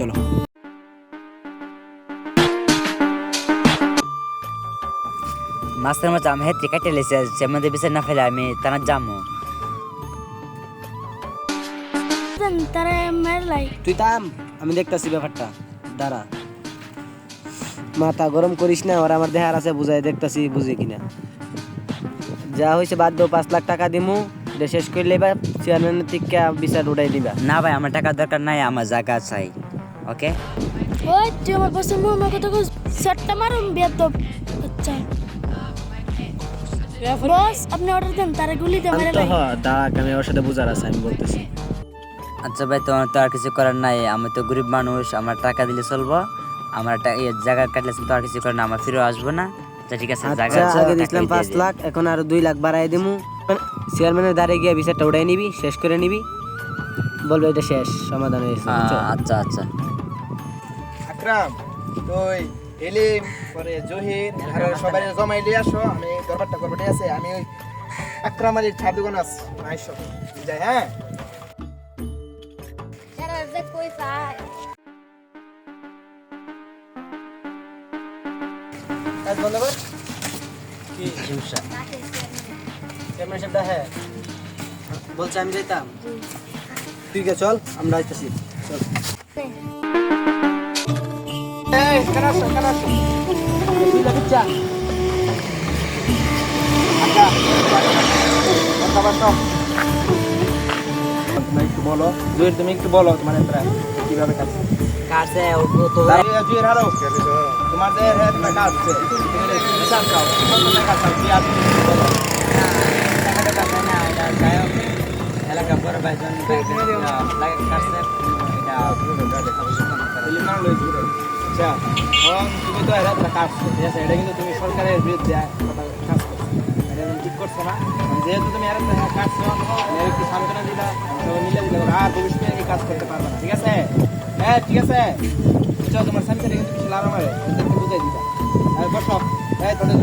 চলো। মাছের মতো আমি হেত্রি কাটে লেছে সে মধ্যে বিচার না ফেলে আমি তারা যাব তুই তাম আমি দেখতাছি ব্যাপারটা। দাঁড়া। মাথা গরম করিস না ওরা আমার দেহার আছে বুঝাই দেখতাছি বুঝে কিনা। যা হয়েছে বাদ দাও পাঁচ লাখ টাকা দিমু এটা শেষ করলে বা চেয়ারম্যানের থেকে বিচার উঠাই দিবা। না ভাই আমার টাকা দরকার নাই আমার জায়গা চাই। ওকে ওই তুই আমার পাশে মুখ আমার কথা কইস সেটটা মারুন বেয়াদব আচ্ছা বস আপনি অর্ডার দেন তারা গুলি আমি তো মারলাই হ আমি ওর সাথে বুঝার আছে আমি বলতেছি আচ্ছা ভাই তোমার তো আর কিছু করার নাই আমি তো গরিব মানুষ আমার টাকা দিলে চলবো আমার ইয়ে, জায়গা কাটলে তো আর কিছু করার না আমার ফিরে আসব না আচ্ছা ঠিক আছে জায়গা আচ্ছা আগে দিছিলাম পাঁচ লাখ এখন আর দুই লাখ বাড়াই দিমু চেয়ারম্যানের দ্বারে গিয়ে বিচারটা উঠাই নিবি শেষ করে নিবি বলবে এটা শেষ সমাধান হয়েছে আচ্ছা আচ্ছা আকরাম তুই এলিম পরে জহির আর সবাই জমাই লিয়ে আসো আমি দরবারটা করব ঠিক আছে? আমি ওই আকরাম আলীর ছাদ দোকান আস আইসো। যাই হ্যাঁ? কি? চেয়ারম্যান। সাহেব হ্যাঁ। বলছে আমি যাইতাম। ঠিক আছে চল আমরা আইতাছি। চল। এই কানা আসো কানা আসো দুই লাখ চা আচ্ছা কথা বার্তা তুমি একটু বলো জহির তুমি একটু বলো তোমার এতটা কীভাবে কাজ কাছে ও তো জহির হারো তোমার যে তোমার কাজ আছে তুমি হিসাব চাও কত টাকা চাও কি আছে বলো টাকাটা কাছে না এটা যাই হোক এলাকা বড় ভাইজন লাগে কাছে এটা আচ্ছা এখন তুমি তো কাজ আছে এটা তুমি সরকারের বিরুদ্ধে কাজ করছ। ঠিক করছ না। যেহেতু তুমি আর কাজ একটু সান্ত্বনা দিলা মিলে আর ভবিষ্যতে এই কাজ করতে পারবে না, ঠিক আছে? হ্যাঁ ঠিক আছে। চল তোমার সামনে কিন্তু কিছু লাভ আমার বুঝাই দিবা। বসো। হ্যাঁ তোদের